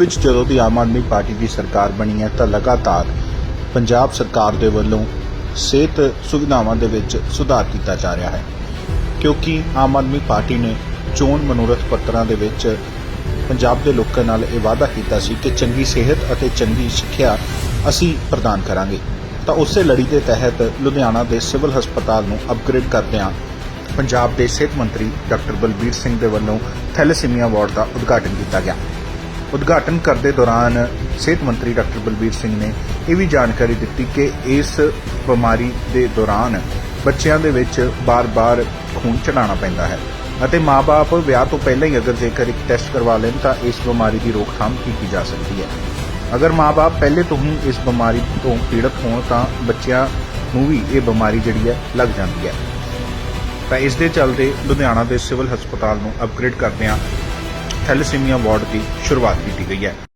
ਵਿੱਚ ਜਦੋਂ ਦੀ ਆਮ ਆਦਮੀ ਪਾਰਟੀ ਦੀ ਸਰਕਾਰ ਬਣੀ ਹੈ ਤਾਂ ਲਗਾਤਾਰ ਪੰਜਾਬ ਸਰਕਾਰ ਦੇ ਵੱਲੋਂ ਸਿਹਤ ਸੁਵਿਧਾਵਾਂ ਦੇ ਵਿੱਚ ਸੁਧਾਰ ਕੀਤਾ ਜਾ ਰਿਹਾ ਹੈ। ਕਿਉਂਕਿ ਆਮ ਆਦਮੀ ਪਾਰਟੀ ਨੇ ਚੋਣ ਮਨੋਰਥ ਪੱਤਰਾਂ ਦੇ ਵਿੱਚ ਪੰਜਾਬ ਦੇ ਲੋਕਾਂ ਨਾਲ ਇਹ ਵਾਅਦਾ ਕੀਤਾ ਸੀ ਕਿ ਚੰਗੀ ਸਿਹਤ ਅਤੇ ਚੰਗੀ ਸਿੱਖਿਆ ਅਸੀਂ ਪ੍ਰਦਾਨ ਕਰਾਂਗੇ। ਤਾਂ ਉਸੇ ਲੜੀ ਦੇ ਤਹਿਤ ਲੁਧਿਆਣਾ ਦੇ ਸਿਵਲ ਹਸਪਤਾਲ ਨੂੰ ਅਪਗ੍ਰੇਡ ਕਰਦਿਆਂ ਪੰਜਾਬ ਦੇ ਸਿਹਤ ਮੰਤਰੀ ਡਾਕਟਰ ਬਲਬੀਰ ਸਿੰਘ ਦੇ ਵੱਲੋਂ ਥੈਲੇਸੀਮੀਆ ਵਾਰਡ ਦਾ ਉਦਘਾਟਨ ਕੀਤਾ ਗਿਆ। ਉਦਘਾਟਨ ਕਰਦੇ ਦੌਰਾਨ ਸਿਹਤ ਮੰਤਰੀ ਡਾਕਟਰ ਬਲਬੀਰ ਸਿੰਘ ਨੇ ਇਹ ਵੀ ਜਾਣਕਾਰੀ ਦਿੱਤੀ ਕਿ ਇਸ ਬਿਮਾਰੀ ਦੇ ਦੌਰਾਨ ਬੱਚਿਆਂ ਦੇ ਵਿੱਚ ਬਾਰ-ਬਾਰ ਖੂਨ ਚੜਾਉਣਾ ਪੈਂਦਾ ਹੈ ਅਤੇ ਮਾਪੇ ਵਿਆਹ ਤੋਂ ਪਹਿਲਾਂ ਹੀ ਅਗਰ ਜੇਕਰ ਇੱਕ ਟੈਸਟ ਕਰਵਾ ਲੈਣ ਤਾਂ ਇਸ ਬਿਮਾਰੀ ਦੀ ਰੋਕਥਾਮ ਕੀਤੀ ਜਾ ਸਕਦੀ ਹੈ। ਅਗਰ ਮਾਪੇ ਪਹਿਲੇ ਤੋਂ ਹੀ ਇਸ ਬਿਮਾਰੀ ਤੋਂ ਪੀੜਤ ਹੋਣ ਤਾਂ ਬੱਚਿਆਂ ਨੂੰ ਵੀ ਇਹ ਬਿਮਾਰੀ ਜਿਹੜੀ ਹੈ ਲੱਗ ਜਾਂਦੀ ਹੈ। ਤਾਂ ਇਸ ਦੇ ਚੱਲਦੇ ਲੁਧਿਆਣਾ ਦੇ ਸਿਵਲ ਹਸਪਤਾਲ ਨੂੰ ਅਪਗ੍ਰੇਡ ਕਰਦਿਆਂ ਥੈਲੇਸੀਮੀਆ ਵਾਰਡ ਦੀ ਸ਼ੁਰੂਆਤ ਕੀਤੀ ਗਈ ਹੈ।